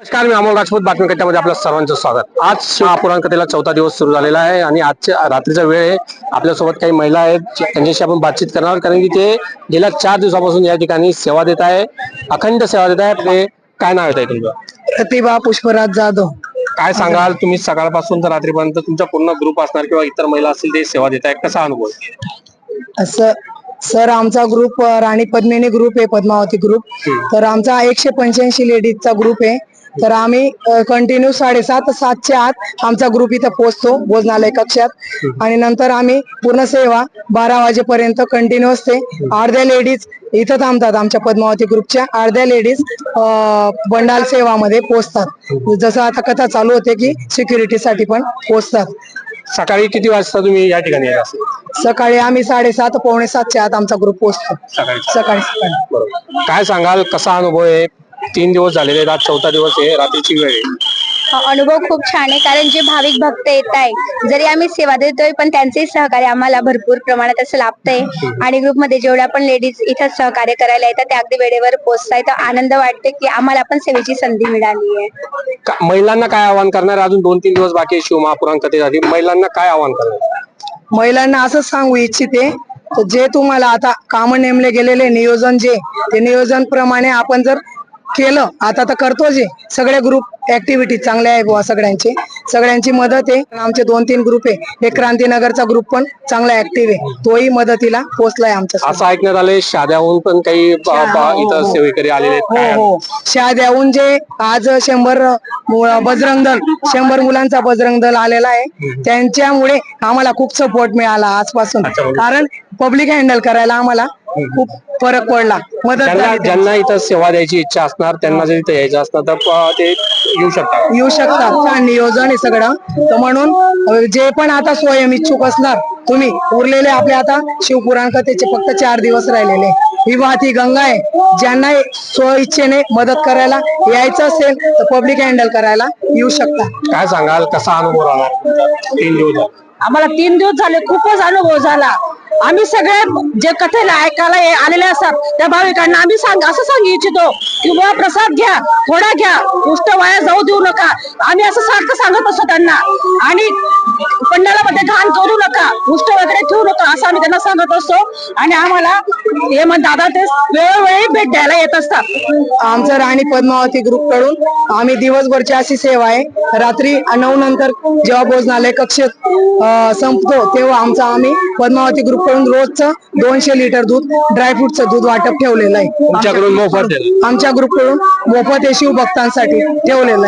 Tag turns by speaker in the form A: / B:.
A: नमस्कार मी अमोल राजपूत बातमी कट्ट्यामध्ये आपलं सर्वांचं स्वागत. आज कथेला चौथा दिवस सुरू झालेला आहे आणि आजच्या रात्रीचा वेळ आहे. आपल्यासोबत काही महिला आहेत त्यांच्याशी आपण बातचीत करणार कारण की ते गेल्या चार दिवसापासून या ठिकाणी सेवा देत आहे अखंड सेवा देत आहे ते काय नाव येत आहे तुमचं?
B: प्रतिभा पुष्पराज जाधव.
A: काय सांगाल? तुम्ही सकाळपासून तर रात्रीपर्यंत तुमचा पूर्ण ग्रुप असणार किंवा इतर महिला असतील ते सेवा देत आहे कसा अनुभव?
B: असं सर आमचा ग्रुप राणी पद्मिनी ग्रुप आहे पद्मावती ग्रुप तर आमचा एकशे पंच्याऐंशी लेडीजचा ग्रुप आहे. तर आम्ही कंटिन्यू साडेसात सातच्या आत आमचा ग्रुप इथं पोहोचतो भोजनालय कक्षात. आणि नंतर आम्ही पूर्ण सेवा बारा वाजेपर्यंत कंटिन्यू असते. अर्ध्या लेडीज इथं थांबतात आमच्या पद्मावती ग्रुपच्या अर्ध्या लेडीज बंडाल सेवामध्ये पोहोचतात. जसं आता कथा चालू होते की सिक्युरिटीसाठी पण पोहोचतात.
A: सकाळी किती वाजता तुम्ही या ठिकाणी
B: सकाळी आम्ही साडेसात पावणे सातच्या आत आमचा ग्रुप पोहोचतो.
A: सकाळी.
B: सकाळी
A: काय सांगाल? कसा अनुभव आहे? तीन दिवस झालेले आहेत आज चौथा दिवस आहे रात्रीची वेळ आहे.
C: अनुभव खूप छान आहे कारण जे भाविक भक्त येत आहे जरी आम्ही सेवा देतोय पण त्यांचे सहकार्य आम्हाला भरपूर प्रमाणात असं लाभतंय. आणि ग्रुपमध्ये जेवढ्या पण लेडीज इथं सहकार्य करायला येतात त्या अगदी वेळेवर पोहोचताय तर आनंद वाटते की आम्हाला पण सेवेची संधी मिळाली आहे.
A: का- महिलांना काय आवाहन करणार? अजून दोन तीन दिवस बाकी आहे शिवमहापुराण कथेसाठी. महिलांना काय आवाहन करणार?
B: महिलांना असं सांगू इच्छिते तर जे तुम्हाला आता काम नेमले गेलेले नियोजन जे ते नियोजन प्रमाणे आपण जर केलं. आता तर करतो जे सगळे ग्रुप ऍक्टिव्हिटी चांगल्या आहे बुवा सगळ्यांचे. सगळ्यांची मदत आहे. आमचे दोन तीन ग्रुप आहे. एक क्रांतीनगरचा ग्रुप पण चांगला ऍक्टिव्ह आहे. तोही मदतीला पोहोचलाय आमच्या
A: असं ऐकण्यात आलंय शाद्याहून पण काही ब- ब- इथं सेवेकरी आलेले आहेत.
B: हो
A: काय?
B: हो. शाद्याहून जे आज शंभर मु- बजरंग दल शंभर मुलांचा बजरंग दल आलेला आहे. त्यांच्यामुळे आम्हाला खूप सपोर्ट मिळाला आजपासून.
A: अच्छा,
B: कारण पब्लिक हँडल करायला आम्हाला खूप फरक पडला. मदत
A: ज्यांना
B: झाली त्यांची.
A: ज्यांना इथं सेवा द्यायची इच्छा असणार त्यांना जर इथं यायचं असणार तर ते येऊ शकतात.
B: येऊ शकतात. छान नियोजन आहे सगळं. तर म्हणून अ, जे पण आता स्वयं इच्छुक असणार तुम्ही उरलेले आपले आता शिवपुराण कथेचे फक्त चार दिवस राहिलेले. ही वाहती गंगा आहे. ज्यांना स्व इच्छेने मदत करायला यायचं असेल तर पब्लिक हँडल करायला येऊ शकता
A: काय सांगाल? कसा अनुभव राहणार? तीन दिवस झाले.
D: आम्हाला तीन दिवस झाले. खूपच अनुभव झाला. आम्ही सगळे जे कथेला ऐकायला आलेले असतात त्या भाविकांना आम्ही सांग असं सांगू इच्छितो की बुवा प्रसाद घ्या थोडा घ्या पुष्ट वाया जाऊ देऊ नका. आम्ही असं सारखं सांगत असतो त्यांना. आणि पंडालामध्ये घाण करू नका. उष्ट वगैरे ठेवू नका असं आम्ही त्यांना सांगत असतो. आणि आम्हाला हे मग दादा ते वेळोवेळी भेट द्यायला येत असतात.
B: आमचं राणी पद्मावती ग्रुपकडून आम्ही दिवसभरची अशी सेवा आहे. रात्री नऊ नंतर जेव्हा भोजनालय कक्ष संपतो तेव्हा आमचा आम्ही पद्मावती ग्रुपकडून रोजचं दोनशे लिटर दूध ड्रायफ्रुटचं दूध वाटप ठेवलेलं आहे.
A: तुमच्याकडून मोफत आहे.
B: आमच्या ग्रुपकडून मोफत हे शिवभक्तांसाठी ठेवलेलं आहे.